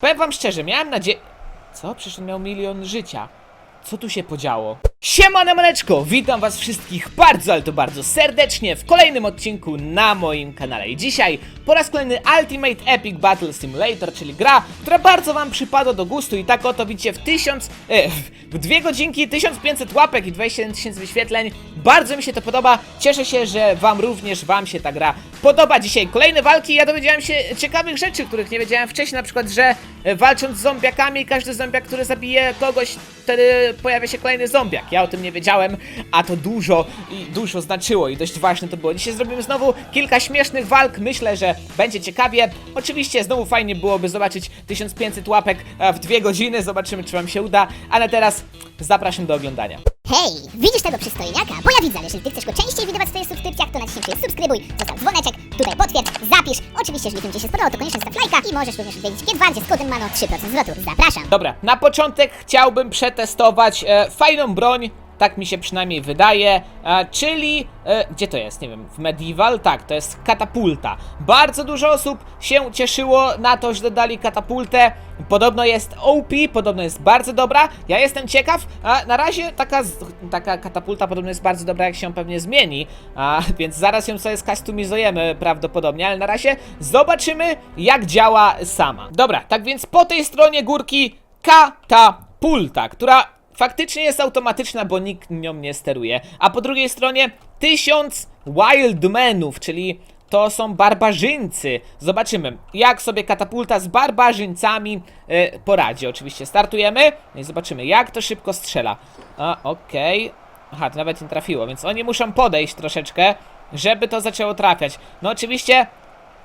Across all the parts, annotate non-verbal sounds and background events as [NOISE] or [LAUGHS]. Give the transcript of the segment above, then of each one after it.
Powiem wam szczerze, miałem nadzieję... Co? Przecież on miał milion życia. Co tu się podziało? Siema maneczko, witam was wszystkich bardzo, ale to bardzo serdecznie w kolejnym odcinku na moim kanale. I dzisiaj po raz kolejny Ultimate Epic Battle Simulator, czyli gra, która bardzo wam przypadła do gustu i tak oto widzicie w 1000, e, w 2 godzinki 1500 łapek i 27 tysięcy wyświetleń. Bardzo mi się to podoba, cieszę się, że wam również, wam się ta gra podoba. Dzisiaj kolejne walki, ja dowiedziałem się ciekawych rzeczy, których nie wiedziałem wcześniej, na przykład, że walcząc z zombiakami, każdy zombiak, który zabije kogoś, wtedy pojawia się kolejny zombiak. Ja o tym nie wiedziałem, a to dużo i dużo znaczyło i dość ważne to było. Dzisiaj zrobimy znowu kilka śmiesznych walk, myślę, że będzie ciekawie. Oczywiście znowu fajnie byłoby zobaczyć 1500 łapek e, w dwie godziny, zobaczymy czy wam się uda, ale teraz zapraszam do oglądania. Hej, widzisz tego przystojniaka? Bo ja widzę, ale jeżeli ty chcesz go częściej widywać w swoich subskrypcjach, to naciśnij subskrybuj, zostaw dzwoneczek, tutaj potwierdź, zapisz. Oczywiście, jeżeli film ci się spodobał, to koniecznie staw lajka i możesz również odwiedzić Gietwardzie z kodem MANO 3% zwrotu. Zapraszam! Dobra, na początek chciałbym przetestować e, fajną broń, tak mi się przynajmniej wydaje, e, czyli, e, gdzie to jest, nie wiem, w Medieval? Tak, to jest katapulta. Bardzo dużo osób się cieszyło na to, że dodali katapultę. Podobno jest OP, podobno jest bardzo dobra. Ja jestem ciekaw, na razie taka, taka katapulta podobno jest bardzo dobra, jak się pewnie zmieni, więc zaraz ją sobie skustomizujemy prawdopodobnie, ale na razie zobaczymy, jak działa sama. Dobra, tak więc po tej stronie górki katapulta, która faktycznie jest automatyczna, bo nikt nią nie steruje. A po drugiej stronie 1000 Wildmenów, czyli to są barbarzyńcy. Zobaczymy, jak sobie katapulta z barbarzyńcami e, poradzi. Oczywiście startujemy i zobaczymy, jak to szybko strzela. A, okej. Aha, to nawet nie trafiło, więc oni muszą podejść troszeczkę, żeby to zaczęło trafiać. No oczywiście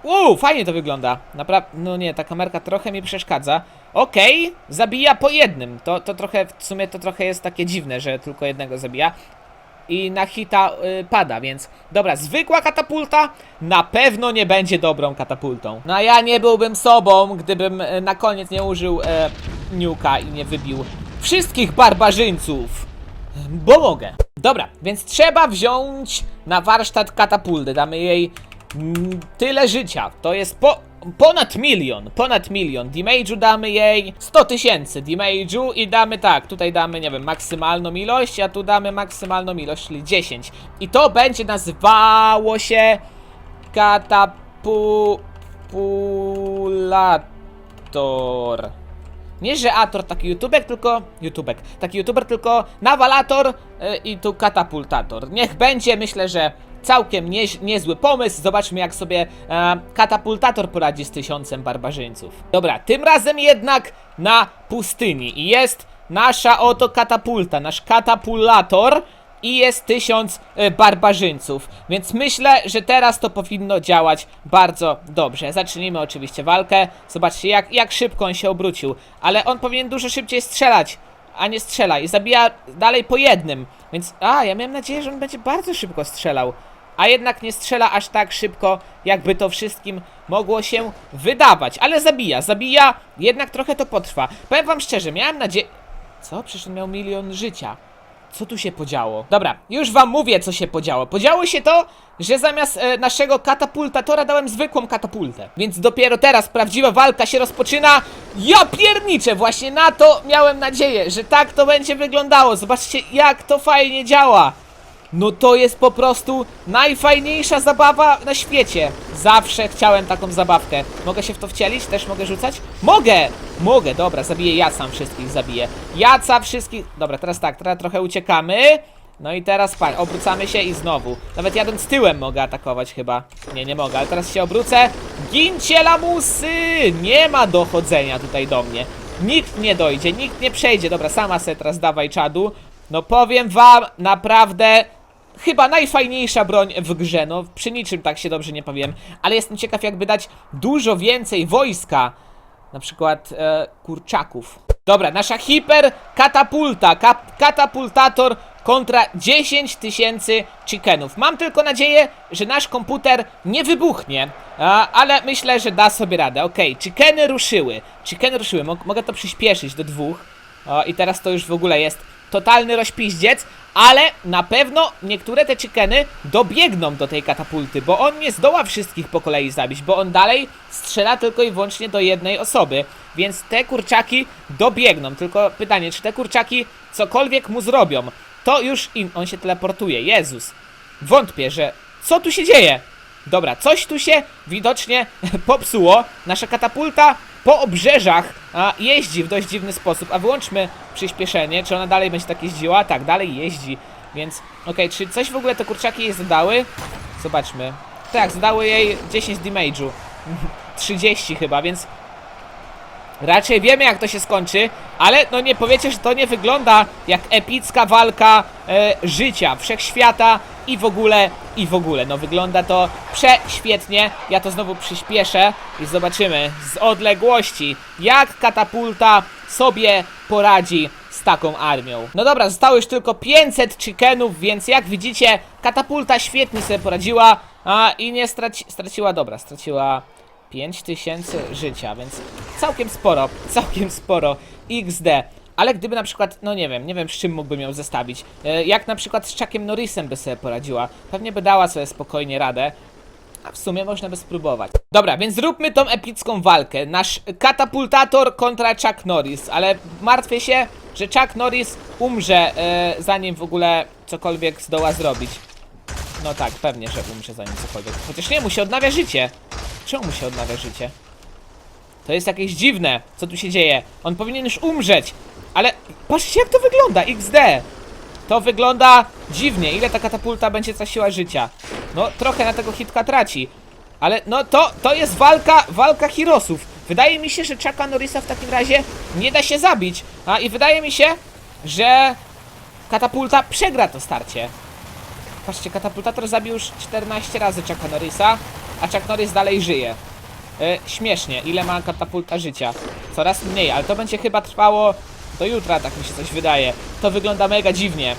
Uuu, fajnie to wygląda. Naprawdę, no nie, ta kamerka trochę mi przeszkadza. Okej, zabija po jednym. To, to trochę, w sumie to trochę jest takie dziwne, że tylko jednego zabija. I na hita y, pada, więc dobra, zwykła katapulta na pewno nie będzie dobrą katapultą. No a ja nie byłbym sobą, gdybym y, na koniec nie użył y, niuka i nie wybił wszystkich barbarzyńców. Bo mogę. Dobra, więc trzeba wziąć na warsztat katapultę. Damy jej tyle życia. To jest po, ponad milion. Ponad milion. Damage'u damy jej 100 tysięcy damage'u i damy tak. Tutaj damy, nie wiem, maksymalną ilość, a tu damy maksymalną ilość, czyli 10. I to będzie nazywało się katapulator. Nie, że Ator taki YouTubek, tylko YouTubek. Taki YouTuber, tylko nawalator y, i tu katapultator. Niech będzie, myślę, że całkiem nie, niezły pomysł. Zobaczmy, jak sobie e, katapultator poradzi z tysiącem barbarzyńców. Dobra, tym razem jednak na pustyni. I jest nasza oto katapulta, nasz katapulator i jest tysiąc e, barbarzyńców. Więc myślę, że teraz to powinno działać bardzo dobrze. Zacznijmy oczywiście walkę. Zobaczcie, jak, jak szybko on się obrócił. Ale on powinien dużo szybciej strzelać, a nie strzela. I zabija dalej po jednym. Więc, a, ja miałem nadzieję, że on będzie bardzo szybko strzelał. A jednak nie strzela aż tak szybko, jakby to wszystkim mogło się wydawać. Ale zabija, zabija, jednak trochę to potrwa. Powiem wam szczerze, miałem nadzieję... Co? Przecież on miał milion życia. Co tu się podziało? Dobra, już wam mówię, co się podziało. Podziało się to, że zamiast e, naszego katapultatora dałem zwykłą katapultę. Więc dopiero teraz prawdziwa walka się rozpoczyna. Ja pierniczę! Właśnie na to miałem nadzieję, że tak to będzie wyglądało. Zobaczcie, jak to fajnie działa. No to jest po prostu najfajniejsza zabawa na świecie. Zawsze chciałem taką zabawkę. Mogę się w to wcielić? Też mogę rzucać? Mogę! Mogę, dobra, zabiję ja sam wszystkich, zabiję. Jaca wszystkich... Dobra, teraz tak, teraz trochę uciekamy. No i teraz patrz, obrócamy się i znowu. Nawet jadąc tyłem mogę atakować chyba. Nie, nie mogę, ale teraz się obrócę. Gincie lamusy! Nie ma dochodzenia tutaj do mnie. Nikt nie dojdzie, nikt nie przejdzie. Dobra, sama se teraz dawaj czadu. No powiem wam, naprawdę chyba najfajniejsza broń w grze. No przy niczym tak się dobrze nie powiem, ale jestem ciekaw jakby dać dużo więcej wojska, na przykład e, kurczaków. Dobra, nasza hiper katapulta, kap, katapultator kontra 10 tysięcy chickenów. Mam tylko nadzieję, że nasz komputer nie wybuchnie, a, ale myślę, że da sobie radę. Okej, chickeny ruszyły, chickeny ruszyły, Mog mogę to przyspieszyć do dwóch. O, i teraz to już w ogóle jest totalny rozpiździec, ale na pewno niektóre te chickeny dobiegną do tej katapulty, bo on nie zdoła wszystkich po kolei zabić, bo on dalej strzela tylko i wyłącznie do jednej osoby. więc te kurczaki dobiegną. Tylko pytanie, czy te kurczaki cokolwiek mu zrobią? To już im... On się teleportuje, Jezus. Wątpię, że... Co tu się dzieje? Dobra, coś tu się widocznie [LAUGHS] popsuło. Nasza katapulta po obrzeżach jeździ w dość dziwny sposób. A wyłączmy przyspieszenie. Czy ona dalej będzie tak jeździła? Tak, dalej jeździ. Więc, okej, czy coś w ogóle te kurczaki jej zadały? Zobaczmy. Tak, zdały jej 10 damage'u. [LAUGHS] 30 chyba, więc Raczej wiemy jak to się skończy, ale no nie powiecie, że to nie wygląda jak epicka walka e, życia, wszechświata i w ogóle, i w ogóle. No wygląda to prześwietnie. Ja to znowu przyspieszę i zobaczymy z odległości, jak katapulta sobie poradzi z taką armią. No dobra, zostało już tylko 500 chickenów, więc jak widzicie, katapulta świetnie sobie poradziła a, i nie straci straciła, dobra, straciła 5000 życia, więc całkiem sporo, całkiem sporo XD. Ale gdyby na przykład, no nie wiem, nie wiem z czym mógłbym ją zestawić. E, jak na przykład z Chuckiem Norrisem by sobie poradziła. Pewnie by dała sobie spokojnie radę. A w sumie można by spróbować. Dobra, więc zróbmy tą epicką walkę. Nasz katapultator kontra Chuck Norris. Ale martwię się, że Chuck Norris umrze, e, zanim w ogóle cokolwiek zdoła zrobić. No tak, pewnie, że umrze zanim cokolwiek. Chociaż nie, mu się odnawia życie. Czemu mu się odnawia życie? To jest jakieś dziwne, co tu się dzieje. On powinien już umrzeć. Ale patrzcie jak to wygląda, XD. To wygląda dziwnie. Ile ta katapulta będzie traciła życia? No, trochę na tego hitka traci. Ale no to, to jest walka, walka Hirosów. Wydaje mi się, że Chucka Norrisa w takim razie nie da się zabić. A i wydaje mi się, że katapulta przegra to starcie. Patrzcie, katapultator zabił już 14 razy Chucka Norrisa, a Chuck Norris dalej żyje. E, śmiesznie, ile ma katapulta życia? Coraz mniej, ale to będzie chyba trwało do jutra, tak mi się coś wydaje. To wygląda mega dziwnie.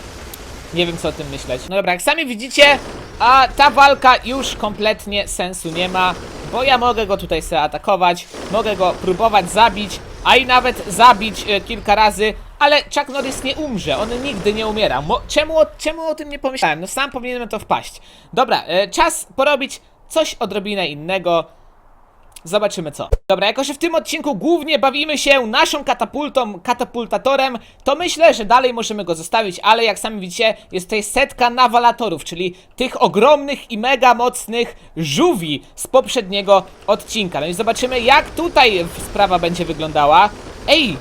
Nie wiem co o tym myśleć. No dobra, jak sami widzicie, a ta walka już kompletnie sensu nie ma, bo ja mogę go tutaj sobie atakować, mogę go próbować zabić, a i nawet zabić e, kilka razy, ale Chuck Norris nie umrze, on nigdy nie umiera. Mo czemu, czemu o tym nie pomyślałem? No sam powinienem to wpaść. Dobra, e, czas porobić coś odrobinę innego. Zobaczymy co. Dobra, jako że w tym odcinku głównie bawimy się naszą katapultą, katapultatorem, to myślę, że dalej możemy go zostawić, ale jak sami widzicie, jest tutaj setka nawalatorów, czyli tych ogromnych i mega mocnych żółwi z poprzedniego odcinka. No i zobaczymy, jak tutaj sprawa będzie wyglądała. Ej!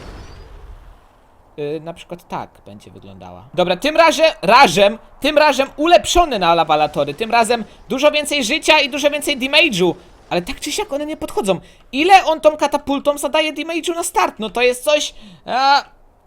Yy, na przykład tak będzie wyglądała. Dobra, tym razem, razem, tym razem ulepszony na lawalatory. Tym razem dużo więcej życia i dużo więcej damage'u. Ale tak czy siak one nie podchodzą. Ile on tą katapultą zadaje damage'u na start? No to jest coś a,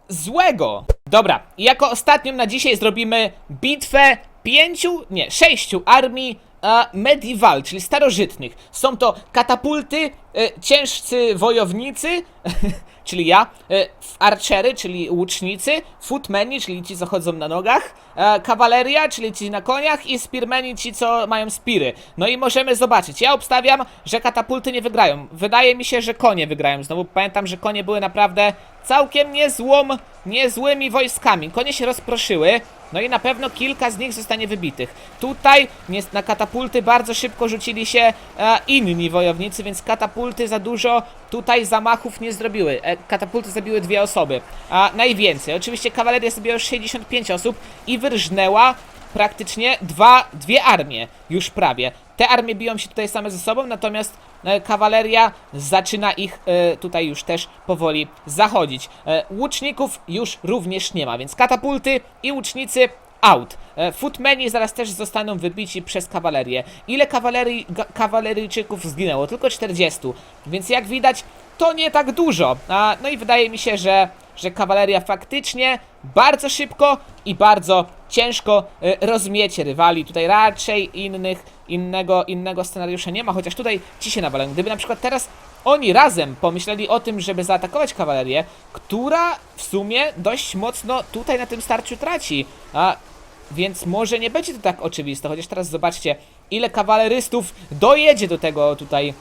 złego. Dobra, i jako ostatnią na dzisiaj zrobimy bitwę pięciu, nie, sześciu armii a, medieval, czyli starożytnych. Są to katapulty, e, ciężcy wojownicy, [LAUGHS] czyli ja, e, archery, czyli łucznicy, footmeni, czyli ci, co chodzą na nogach, e, kawaleria, czyli ci na koniach i spearmeni, ci, co mają spiry. No i możemy zobaczyć. Ja obstawiam, że katapulty nie wygrają. Wydaje mi się, że konie wygrają. Znowu pamiętam, że konie były naprawdę całkiem niezłą, niezłymi wojskami. Konie się rozproszyły. No i na pewno kilka z nich zostanie wybitych. Tutaj na katapulty bardzo szybko rzucili się e, inni wojownicy, więc katapulty za dużo tutaj zamachów nie zrobiły. E, katapulty zabiły dwie osoby, a najwięcej. Oczywiście kawaleria zabiła już 65 osób i wyrżnęła praktycznie dwa, dwie armie, już prawie. Te armie biją się tutaj same ze sobą, natomiast e, kawaleria zaczyna ich e, tutaj już też powoli zachodzić. E, łuczników już również nie ma, więc katapulty i łucznicy out. E, Footmeni zaraz też zostaną wybici przez kawalerię. Ile kawalerii, kawaleryjczyków zginęło? Tylko 40. Więc jak widać, to nie tak dużo. A, no i wydaje mi się, że, że kawaleria faktycznie bardzo szybko i bardzo ciężko e, rozmiecie rywali. Tutaj raczej innych, innego, innego scenariusza nie ma, chociaż tutaj ci się nawalają. Gdyby na przykład teraz oni razem pomyśleli o tym, żeby zaatakować kawalerię, która w sumie dość mocno tutaj na tym starciu traci. A więc może nie będzie to tak oczywiste, chociaż teraz zobaczcie, ile kawalerystów dojedzie do tego tutaj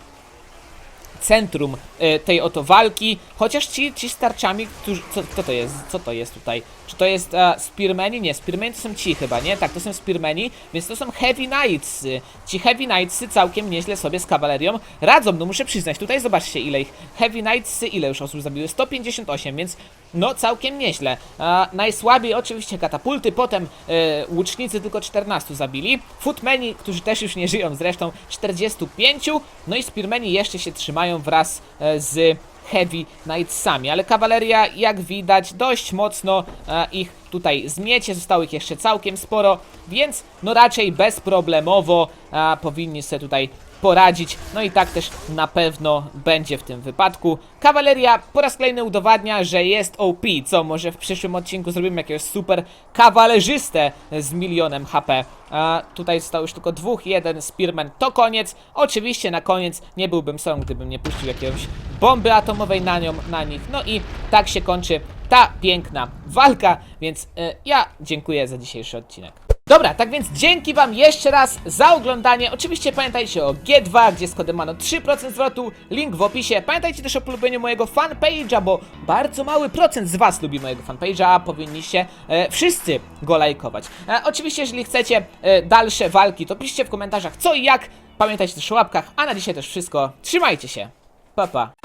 centrum e, tej oto walki, chociaż ci, ci starczami, którzy, co, kto to jest, co to jest tutaj? Czy to jest e, Spearmani? Nie, Spearmani to są ci chyba, nie? Tak, to są Spearmani, więc to są Heavy Knights. Ci Heavy Knights całkiem nieźle sobie z kawalerią radzą, no muszę przyznać, tutaj zobaczcie ile ich, Heavy Knights ile już osób zabiły, 158, więc no całkiem nieźle. E, najsłabiej oczywiście katapulty, potem e, łucznicy tylko 14 zabili, Footmeni, którzy też już nie żyją zresztą, 45, no i Spearmeni jeszcze się trzymają wraz e, z Heavy Knightsami, ale kawaleria jak widać dość mocno e, ich tutaj zmiecie, zostało ich jeszcze całkiem sporo, więc no raczej bezproblemowo e, powinni sobie tutaj poradzić, no i tak też na pewno będzie w tym wypadku. Kawaleria po raz kolejny udowadnia, że jest OP, co może w przyszłym odcinku zrobimy jakiegoś super kawalerzystę z milionem HP. A tutaj zostało już tylko dwóch, jeden Spearman to koniec. Oczywiście na koniec nie byłbym sobą, gdybym nie puścił jakiegoś bomby atomowej na, nią, na nich. No i tak się kończy ta piękna walka, więc e, ja dziękuję za dzisiejszy odcinek. Dobra, tak więc dzięki wam jeszcze raz za oglądanie. Oczywiście pamiętajcie o G2, gdzie z kodem MANO 3% zwrotu, link w opisie. Pamiętajcie też o polubieniu mojego fanpage'a, bo bardzo mały procent z was lubi mojego fanpage'a, a powinniście e, wszyscy go lajkować. E, oczywiście, jeżeli chcecie e, dalsze walki, to piszcie w komentarzach co i jak. Pamiętajcie też o łapkach, a na dzisiaj też wszystko. Trzymajcie się. Pa, pa.